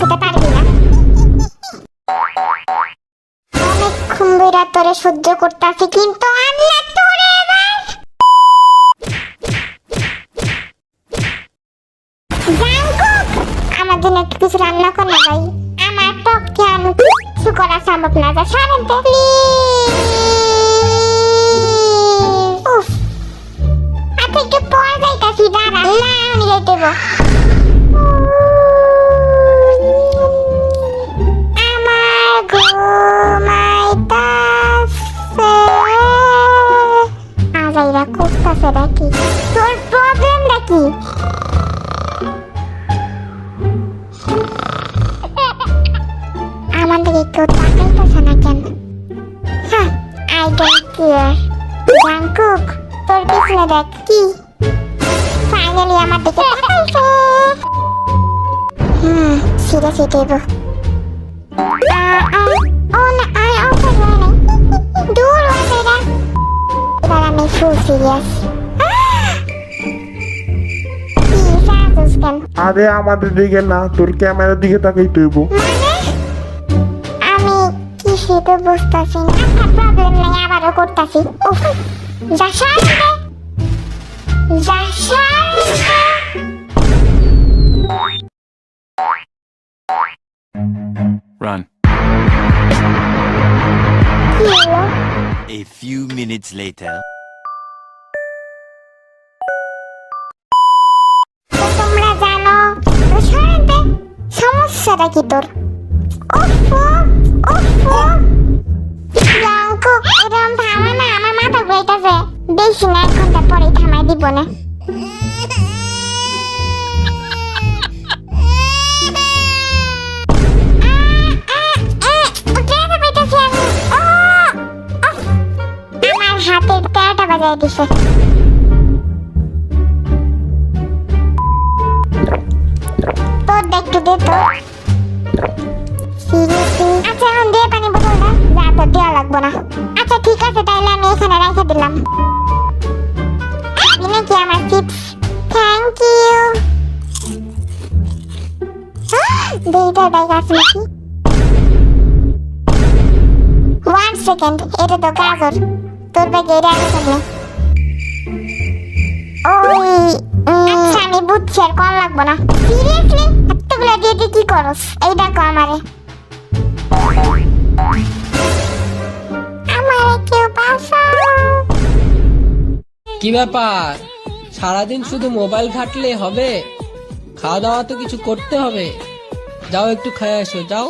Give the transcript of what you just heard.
সাথে পারবি না। অনেকক্ষণ ধরে তোরে সহ্য করতেছি, কিন্তু জন্য একটু কিছু রান্না কর ভাই। আমার পক্ষে আমি কিছু করা সম্ভব না, যা সারেন আচ্ছা একটু পর যাইতাছি, দাঁড়া। না আমি যাইতে আজাইরা করতাছে নাকি তোর প্রবলেম নাকি আমার দিকে কেউ তাকাইতেছে না কেন হ্যাঁ আই ডোন্ট কেয়ার জাঙ্কুক তোর পিছনে দেখ কি ফাইনালি আমার দিকে তাকাইছে হুম সিরিয়াস হয়ে আরে আমাদের দিকে না তোর ক্যামেরার দিকে তাকাই তুইব মানে? আমি কি সেটা বুঝতেছি না আচ্ছা প্রবলেম নেই আবারও করতেছি। উফ যা শান্তি যা শান্তি Run. A few minutes later. সমস্যাটা কি তোর। ওফো ওফো থামা না, আমার মাথা ঘুরাইতেছে। বেশি না, এক ঘণ্টা পরেই থামাই দিব না। হাতের তেরোটা বাজায় দিছে। তোর দেখতে দে তো? আচ্ছা এখন দিয়ে পানি বোতল না যা তোর দেওয়া লাগবো না। আচ্ছা ঠিক আছে, তাইলে আমি এখানে রেখে দিলাম। থ্যাংক ইউ দুইটা ব্যাগ সেকেন্ড এটা তো গাজর। তোর ব্যাগে এটা আমি বুঝছি আর কম লাগবো না। করস। এই দেখো আমারে। আমারে কি ব্যাপার? সারাদিন শুধু মোবাইল ঘাটলে হবে? খাওয়া দাওয়া তো কিছু করতে হবে। যাও একটু খেয়ে এসো, যাও।